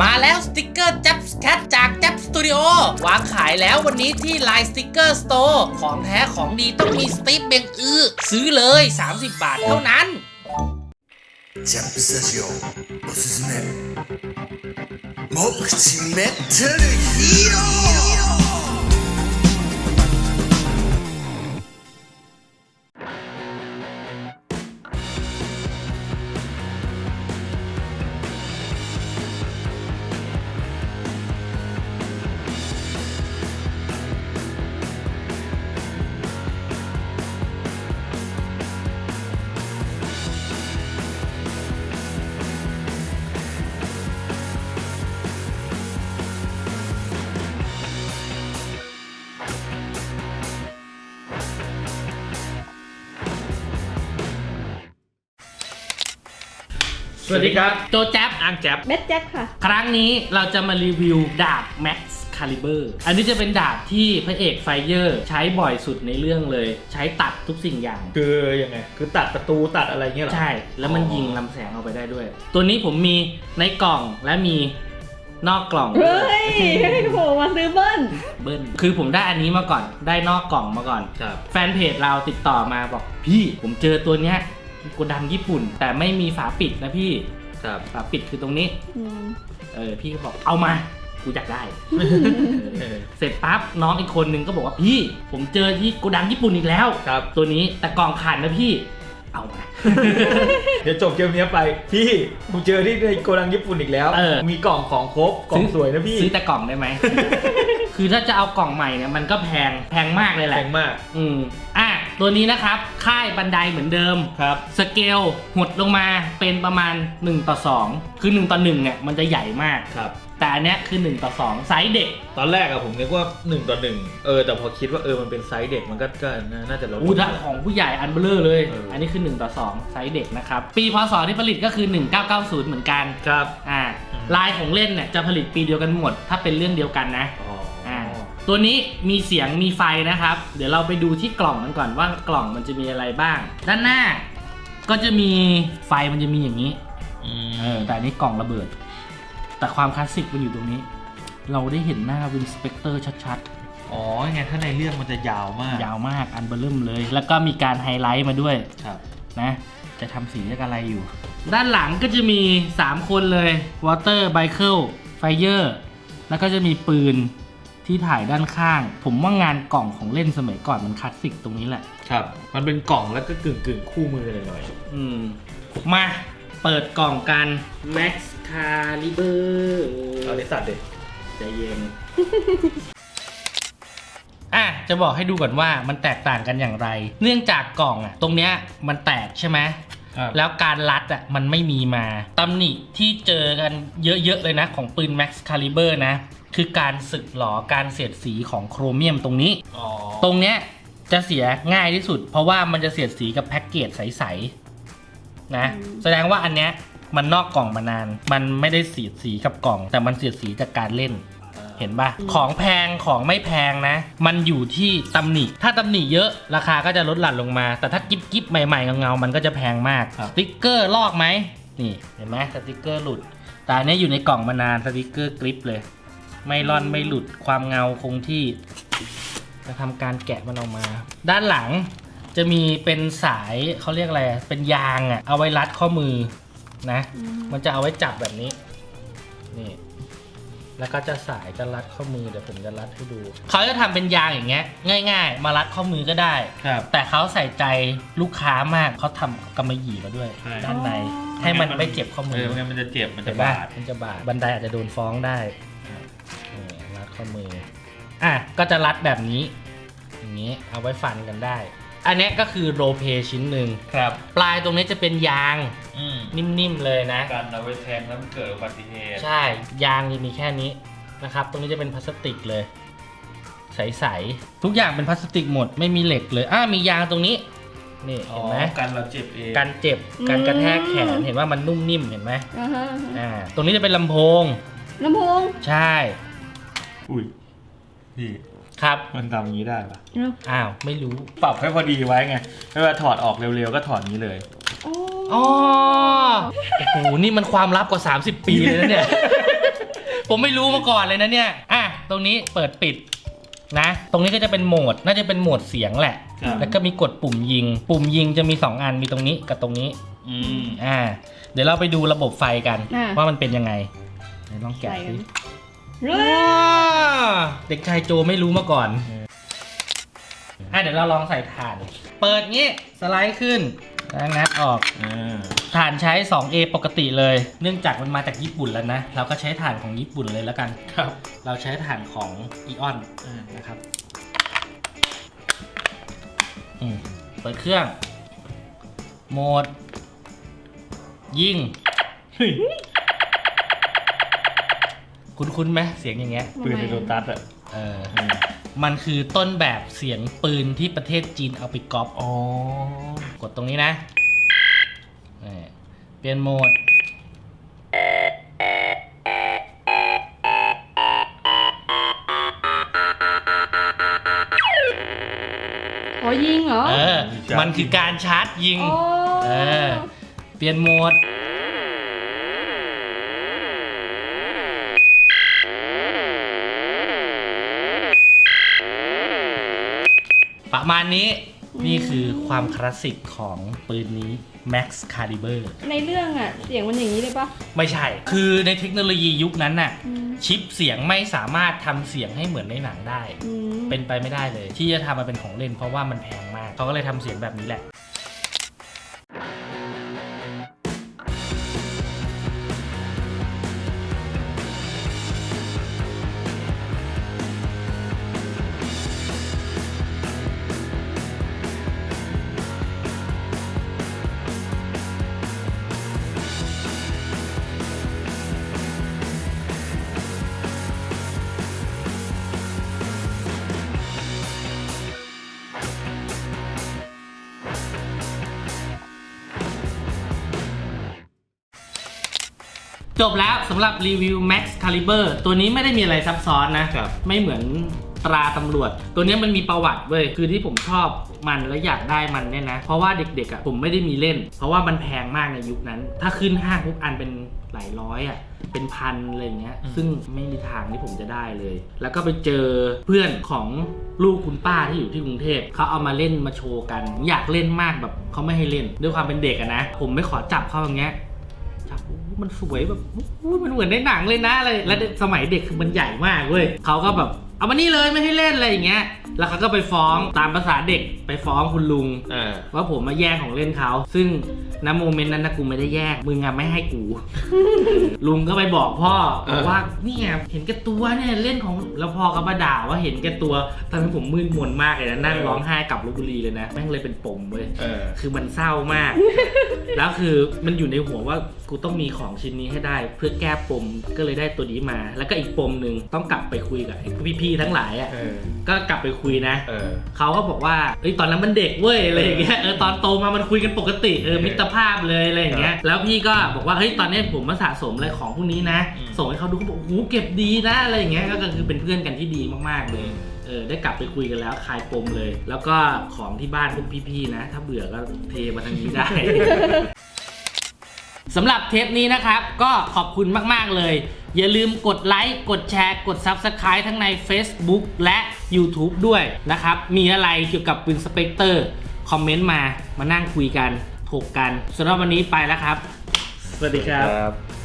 มาแล้วสติกเกอร์จับแคทจากจับสตูดิโอวางขายแล้ววันนี้ที่ไลน์สติกเกอร์สโตร์ของแท้ของดีต้องมีสตีฟเบงอือซื้อเลย 30 บาทเท่านั้น ジャンプスタジオおすすめ目口メタルヒーロー สวัสดีครับ โจแจ๊บอ้างแจ๊บ เม็ดแจ็คค่ะ ครั้งนี้เราจะมารีวิวดาบ Max Caliber อันนี้จะเป็นดาบที่พระเอกไฟเยอร์ใช้บ่อยสุดในเรื่องเลย ใช้ตัดทุกสิ่งอย่าง คือยังไง คือตัดประตูตัดอะไรเงี้ยเหรอ ใช่ แล้วมันอ๋อยิงลำแสงออกไปได้ด้วย ตัวนี้ผมมีในกล่องและมีนอกกล่องเฮ้ยโหมาซื้อเบิ้ล เบิ้ลคือผมได้อันนี้มาก่อน ได้นอกกล่องมาก่อน ครับ แฟนเพจเราติดต่อมาบอกพี่ผมเจอตัวเนี้ย โกดังญี่ปุ่น แต่ไม่มีฝาปิดนะพี่ครับ ฝาปิดคือตรงนี้ อืมเออพี่ก็บอกเอามากูอยากได้ เออเสร็จปั๊บน้องอีกคนนึงก็บอกว่าพี่ ผมเจอที่โกดังญี่ปุ่นอีกแล้ว ครับ ตัวนี้แต่กล่องขาดนะพี่ เอามา เดี๋ยวจบเกมเนี้ยไป พี่กูเจอที่ในโกดังญี่ปุ่นอีกแล้ว เออ มีกล่องของครบกล่องสวยนะพี่ซื้อแต่กล่องได้ไหม คือถ้าจะเอากล่องใหม่เนี่ยมันก็แพงแพงมากเลยแหแพละงมาก อืมอะ ตัวนี้นะครับ ค่ายบันไดเหมือนเดิม ครับ สเกลหดลงมาเป็นประมาณ 1 ต่อ 2 คือ 1 ต่อ1เนี่ยมันจะใหญ่มาก ครับ แต่อันเนี้ยคือ 1 ต่อ 2 ไซส์เด็ก ตอนแรกอะผมนึกว่า1ต่อ1เออ แต่พอคิดว่าเออมันเป็นไซส์เด็กมันก็ก็น่าจะลดอู้ถ้าของผู้ใหญ่อันเบลอเลยเอออัอันนี้คือ 1 ต่อ 2 ไซส์เด็กนะครับ ปีพศที่ผลิตก็คือ 1990 เหมือนกัน ครับ อ่าอืมลายของเล่นเนี่ยจะผลิตปีเดียวกันหมด ถ้าเป็นเรื่องเดียวกันนะ อ๋ออ่า ตัวนี้มีเสียงมีไฟนะครับ เดี๋ยวเราไปดูที่กล่องกันก่อนว่ากล่องมันจะมีอะไรบ้าง ด้านหน้า ก็จะมีไฟมันจะมีอย่างนี้อืมเออแต่อันนี้กล่องระเบิด แต่ความคลาสสิกมันอยู่ตรงนี้ เราได้เห็นหน้าวินสเปกเตอร์ชัดอ๋อยังไงถ้าในเรื่องมันจะยาวมากๆยาวมากอันเบอร์เริ่มเลย แล้วก็มีการไฮไลท์มาด้วยครับนะ จะทำสีเรียกอะไรอยู่ ด้านหลังก็จะมี 3 คนเลยวอเตอร์ไบเคิลไฟเยอร์แล้วก็จะมีปืน ที่ถ่ายด้านข้าง ผมว่างานกล่องของเล่นสมัยก่อนมันคลาสสิกตรงนี้แหละ ครับ มันเป็นกล่องแล้วก็กึ่งกึ่งๆคู่มือเลยหน่อยอืม มาเปิดกล่องกัน Max Caliber เอาในสัตว์เด็กใจเย็น อะ จะบอกให้ดูก่อนว่ามันแตกต่างกันอย่างไร เนื่องจากกล่องอะ ตรงเนี้ยมันแตกใช่ไหม ครับ แล้วการรัดอะมันไม่มีมาตำหนิที่เจอกันเยอะๆเลยนะของปืน Max Caliber นะ คือการสึกหลอการเสียดสีของโครเมียมตรงนี้ อ๋อตรงเนี้ยจะเสียง่ายที่สุด เพราะว่ามันจะเสียดสีกับแพ็กเกจใสๆนะอืม แสดงว่าอันเนี้ยมันนอกกล่องมานาน มันไม่ได้เสียดสีกับกล่อง แต่มันเสียดสีจากการเล่น เห็นปะของแพงของไม่แพงนะ มันอยู่ที่ตำหนิ ถ้าตำหนิเยอะราคาก็จะลดหลั่นลงมา แต่ถ้ากิ๊บกิ๊บใหม่ๆเงาๆมันก็จะแพงมากครับสติ๊กเกอร์ลอกไหมนี่เห็นไหมสติ๊กเกอร์หลุด แต่อันเนี้ยอยู่ในกล่องมานานสติ๊กเกอร์กริปเลย ไม่ร่อนไม่หลุดความเงาคงที่จะทำการแกะมันออกมา ด้านหลังจะมีเป็นสายเขาเรียกอะไรอะเป็นยางอะเอาไว้รัดข้อมือนะ มันจะเอาไว้จับแบบนี้นี่ แล้วก็จะสายจะรัดข้อมือเดี๋ยวผมจะรัดให้ดู เขาจะทำเป็นยางอย่างเงี้ยง่าย ๆ มารัดข้อมือก็ได้ ครับ แต่เขาใส่ใจลูกค้ามากเขาทำกำมะหยี่มาด้วยใช่ ด้านในอ๋อให้มันไม่เจ็บข้อมืเอออไม่งั้นมันจะเจ็บมันจะเห็นปบาด มันจะบาดบันไดอาจจะโดนฟ้องได้นี่รัดข้อมืออะก็จะรัดแบบนี้ อย่างนี้เอาไว้ฟันกันได้ อันเนี้ยก็คือโรลเพลย์ชิ้นหนึ่งครับปลายตรงนี้จะเป็นยางอืมนิ่มๆเลยนะ การเอาไว้แทงแล้วมันเกิดอุบัติเหตุใช่ยางจะมีแค่นี้นะครับ ตรงนี้จะเป็นพลาสติกเลย ใสๆทุกอย่างเป็นพลาสติกหมดไม่มีเหล็กเลยอ่ามียางตรงนี้นี่อ๋อเห็นไหมกันเราเจ็บเองการเจ็บการกระแทกแขนอืมเห็นว่ามันนุ่มนิ่มเห็นไหมอ่าฮะอ่าตรงนี้จะเป็นลำโพงลำโพงใช่ อุ้ยพี่ ครับ มันทำอย่างนี้ได้ปะอ้าว ไม่รู้ ปรับให้พอดีไว้ไงไม่ว่าถอดออกเร็วๆก็ถอดนี้เลยโอ้อ๋อโอ้โห นี่มันความลับกว่า 30 ปีเลยนะเนี่ย ผมไม่รู้มาก่อนเลยนะเนี่ย อะ ตรงนี้เปิดปิดนะ ตรงนี้ก็จะเป็นโหมด น่าจะเป็นโหมดเสียงแหละ ครับ แล้วก็มีกดปุ่มยิง ปุ่มยิงจะมี 2 อัน มีตรงนี้กับตรงนี้ อืม อ่า เดี๋ยวเราไปดูระบบไฟกัน อะ ว่ามันเป็นยังไงไหนลองแกะใส่กัสิน เฮ้ยว้าเด็กชายโจไม่รู้มาก่อน อะเดี๋ยวเราลองใส่ถ่าน เปิดงี้สไลด์ขึ้นแล้วงัดออกอ่าถ่านใช้ 2A ปกติเลย เนื่องจากมันมาจากญี่ปุ่นแล้วนะ เราก็ใช้ถ่านของญี่ปุ่นเลยแล้วกัน ครับ เราใช้ถ่านของอีออนนะครับอืมเปิดเครื่อง โหมด ยิง คุ้นๆไหมเสียงอย่างเงี้ย ปืนในโดตัสอะเออ มันคือต้นแบบเสียงปืนที่ประเทศจีนเอาไปก๊อปอ๋อกดตรงนี้นะนี่เปลี่ยนโหมด อ๋อยิงเหรอ เออ มันคือการชาร์จยิง อ๋อ เออ เปลี่ยนโหมด ประมาณนี้นี่คือความคลาสสิกของปืนนี้ Max Caliber ในเรื่องอะเสียงมันอย่างนี้เลยปะไม่ใช่ คือในเทคโนโลยียุคนั้นน่ะ อืมชิปเสียงไม่สามารถทำเสียงให้เหมือนในหนังได้ อืมเป็นไปไม่ได้เลย ที่จะทำมาเป็นของเล่นเพราะว่ามันแพงมาก เขาก็เลยทำเสียงแบบนี้แหละ จบแล้วสำหรับรีวิว Max Caliber ตัวนี้ไม่ได้มีอะไรซับซ้อนนะ ครับ ไม่เหมือนตราตำรวจ ตัวนี้มันมีประวัติเว้ยคือที่ผมชอบมันและอยากได้มันเนี่ยนะ เพราะว่าเด็กๆอะผมไม่ได้มีเล่น เพราะว่ามันแพงมากในยุคนั้น ถ้าขึ้นห้างทุกอันเป็นหลายร้อยอะเป็นพันอะไรอย่างเงี้ย อืม ซึ่งไม่มีทางที่ผมจะได้เลย แล้วก็ไปเจอเพื่อนของลูกคุณป้าที่อยู่ที่กรุงเทพเขาเอามาเล่นมาโชว์กัน อยากเล่นมากแบบเขาไม่ให้เล่นด้วยความเป็นเด็กอะนะ ผมไม่ขอจับเขาอย่างเงี้ยจับโอ้โห มันสวยแบบมันเหมือนในหนังเลยนะอะไรแล้วสมัยเด็กคือมันใหญ่มากเว้ยเขาก็แบบ เอามานี่เลยไม่ให้เล่นอะไรอย่างเงี้ย แล้วเขาก็ไปฟ้องตามภาษาเด็กไปฟ้องคุณลุง อ่า ว่าผมมาแย่งของเล่นเขา ซึ่งณโมเมนต์นั้นนะกูไม่ได้แย่ง มึงอะไม่ให้กู ลุงก็ไปบอกพ่อบอกว่าเนี่ยเห็นแก่ตัวเนี่ยเล่นของ แล้วพ่อก็มาด่าว่าเห็นแก่ตัวตอนนั้นผมมืดมนมากเลยนะนั่งร้องไห้กลับลบบุรีเลยนะ แม่งเลยเป็นปมเว้ย เออ คือมันเศร้ามาก แล้วคือมันอยู่ในหัวว่ากูต้องมีของชิ้นนี้ให้ได้ เพื่อแก้ปม ก็เลยได้ตัวนี้มา แล้วก็อีกปมหนึ่งต้องกลับไปคุยกับไอ้พี่ๆทั้งหลายอะเออก็กลับไปคุยนะ เออ เขาก็บอกว่าเอ้ยตอนนั้นมันเด็กเว้ยอะไรอย่างเงี้ย เออตอนโตมามันคุยกันปกติเออมิตรภาพเลยอะไรอย่างเงี้ย แล้วพี่ก็บอกว่าเฮ้ยตอนนี้ผมมาสะสมอะไรของพวกนี้นะ อืม ส่งให้เขาดูเขาบอกโอ้โหเก็บดีนะอะไรอย่างเงี้ย ก็คือเป็นเพื่อนกันที่ดีมากๆเลย เออได้กลับไปคุยกันแล้วคลายปมเลย แล้วก็ของที่บ้านพวกพี่ๆนะ ถ้าเบื่อก็เทมาทางนี้ได้ สำหรับเทปนี้นะครับ ก็ขอบคุณมาก ๆ เลย อย่าลืมกดไลค์กดแชร์กด Subscribe ทั้งใน Facebook และ YouTube ด้วยนะครับ มีอะไรเกี่ยวกับปืนสเปกเตอร์คอมเมนต์มามานั่งคุยกันถกกันสำหรับวันนี้ไปแล้วครับ สวัสดีครับ